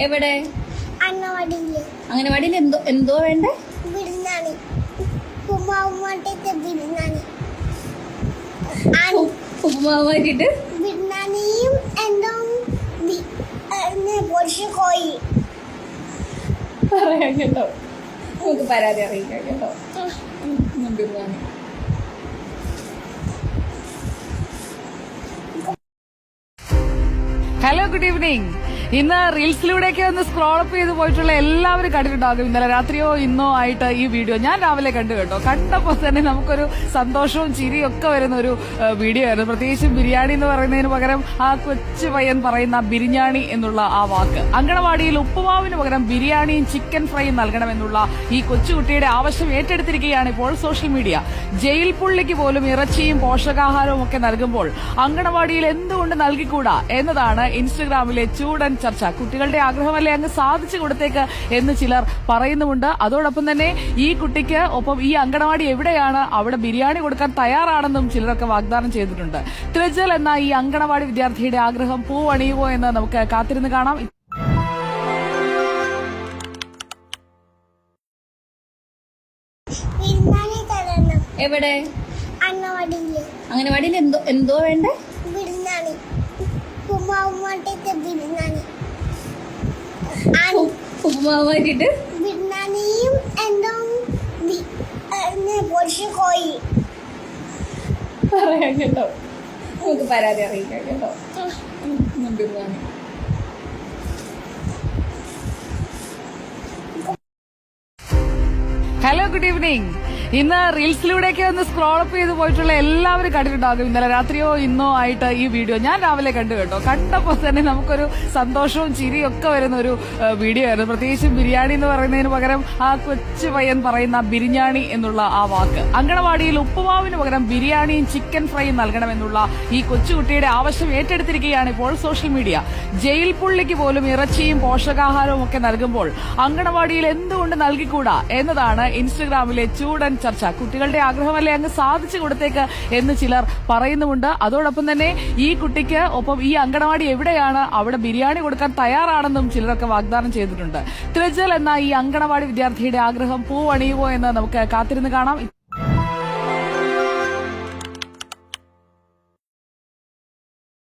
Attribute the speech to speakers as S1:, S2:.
S1: എവിടെ? അംഗനവാടിയിൽ എന്തോ എന്തോ വേണ്ടേ? ഉപ്പുമാവാക്കിട്ട്
S2: എന്തോ കോഴി
S1: പറയാം കേട്ടോ. നമുക്ക് പരാതി അറിയിക്കാം കേട്ടോ. ബിരിയാണി
S3: ഹലോ ഗുഡ് ഈവനിങ് ഇന്ന് റീൽസിലൂടെയൊക്കെ ഒന്ന് സ്ക്രോൾ അപ്പ് ചെയ്ത് പോയിട്ടുള്ള എല്ലാവരും കണ്ടിട്ടുണ്ടാകും ഇന്നലെ രാത്രിയോ ഇന്നോ ആയിട്ട് ഈ വീഡിയോ. ഞാൻ രാവിലെ കണ്ടു കേട്ടോ. കണ്ടപ്പോൾ തന്നെ നമുക്കൊരു സന്തോഷവും ചിരിയും ഒക്കെ വരുന്ന ഒരു വീഡിയോ ആയിരുന്നു. പ്രത്യേകിച്ച് ബിരിയാണി എന്ന് പറയുന്നതിന് പകരം ആ കൊച്ചു പയ്യൻ പറയുന്ന ബിരിയാണി എന്നുള്ള ആ വാക്ക്. അങ്കണവാടിയിൽ ഉപ്പുമാവിന് പകരം ബിരിയാണിയും ചിക്കൻ ഫ്രൈയും നൽകണമെന്നുള്ള ഈ കൊച്ചുകുട്ടിയുടെ ആവശ്യം ഏറ്റെടുത്തിരിക്കുകയാണ് ഇപ്പോൾ സോഷ്യൽ മീഡിയ. ജയിൽ പുള്ളിക്ക് പോലും ഇറച്ചിയും പോഷകാഹാരവും ഒക്കെ നൽകുമ്പോൾ അങ്കണവാടിയിൽ എന്തുകൊണ്ട് നൽകിക്കൂടാ എന്നതാണ് ഇൻസ്റ്റഗ്രാമിലെ ചൂടൻ ചർച്ച. കുട്ടികളുടെ ആഗ്രഹമല്ലേ അങ്ങ് സാധിച്ചു കൊടുത്തേക്ക് എന്ന് ചിലർ പറയുന്നുമുണ്ട്. അതോടൊപ്പം തന്നെ ഈ കുട്ടിക്ക് ഒപ്പം ഈ അങ്കണവാടി എവിടെയാണ്? അവിടെ ബിരിയാണി കൊടുക്കാൻ തയ്യാറാണെന്നും ചിലരൊക്കെ വാഗ്ദാനം ചെയ്തിട്ടുണ്ട്. ത്രിജൽ എന്ന ഈ അങ്കണവാടി വിദ്യാർത്ഥിയുടെ ആഗ്രഹം പൂവണിയുമോ എന്ന് നമുക്ക് കാത്തിരുന്ന് കാണാം.
S1: എവിടെ?
S2: അങ്ങനെ
S1: അംഗനവാടിയിൽ എന്തോ എന്തോ വേണ്ടേ?
S2: ബിരിയാണി. വിരുന്നാണി
S1: ഉപ്പുമാവാക്കിട്ട്
S2: വിരുന്നാണിയും എന്തോ പൊരിച്ച കോഴി
S1: പറയാം കേട്ടോ നമുക്ക് പരാതി അറിയിക്കാം കേട്ടോ. ബിരിയാണി
S3: ഹലോ ഗുഡ് ഈവനിങ് ഇന്ന് റീൽസിലൂടെയൊക്കെ ഒന്ന് സ്ക്രോൾ അപ്പ് ചെയ്ത് പോയിട്ടുള്ള എല്ലാവരും കണ്ടിട്ടുണ്ടാകും ഇന്നലെ. രാത്രിയോ ഇന്നോ ആയിട്ട് ഈ വീഡിയോ. ഞാൻ രാവിലെ കണ്ടു കേട്ടോ. കണ്ടപ്പോൾ തന്നെ നമുക്കൊരു സന്തോഷവും ചിരിയും ഒക്കെ വരുന്ന ഒരു വീഡിയോ ആയിരുന്നു. പ്രത്യേകിച്ച് ബിരിയാണി എന്ന് പറയുന്നതിന് പകരം ആ കൊച്ചു പയ്യൻ പറയുന്ന ബിരിയാണി എന്നുള്ള ആ വാക്ക്. അങ്കണവാടിയിൽ ഉപ്പുമാവിന് പകരം ബിരിയാണിയും ചിക്കൻ ഫ്രൈയും നൽകണമെന്നുള്ള ഈ കൊച്ചുകുട്ടിയുടെ ആവശ്യം ഏറ്റെടുത്തിരിക്കുകയാണ് ഇപ്പോൾ സോഷ്യൽ മീഡിയ. ജയിൽ പുള്ളിക്ക് പോലും ഇറച്ചിയും പോഷകാഹാരവും ഒക്കെ നൽകുമ്പോൾ അങ്കണവാടിയിൽ എന്തുകൊണ്ട് നൽകിക്കൂടാ എന്നതാണ് ഇൻസ്റ്റഗ്രാമിലെ ചൂടൻ ചർച്ച. കുട്ടികളുടെ ആഗ്രഹമല്ലേ അങ്ങ് സാധിച്ചു കൊടുത്തേക്ക് എന്ന് ചിലർ പറയുന്നുമുണ്ട്. അതോടൊപ്പം തന്നെ ഈ കുട്ടിക്ക് ഒപ്പം ഈ അങ്കണവാടി എവിടെയാണ്? അവിടെ ബിരിയാണി കൊടുക്കാൻ തയ്യാറാണെന്നും ചിലരൊക്കെ വാഗ്ദാനം ചെയ്തിട്ടുണ്ട്. ത്രിജൽ എന്ന ഈ അങ്കണവാടി വിദ്യാർത്ഥിയുടെ ആഗ്രഹം പൂവണിയുമോ എന്ന് നമുക്ക് കാത്തിരുന്ന് കാണാം.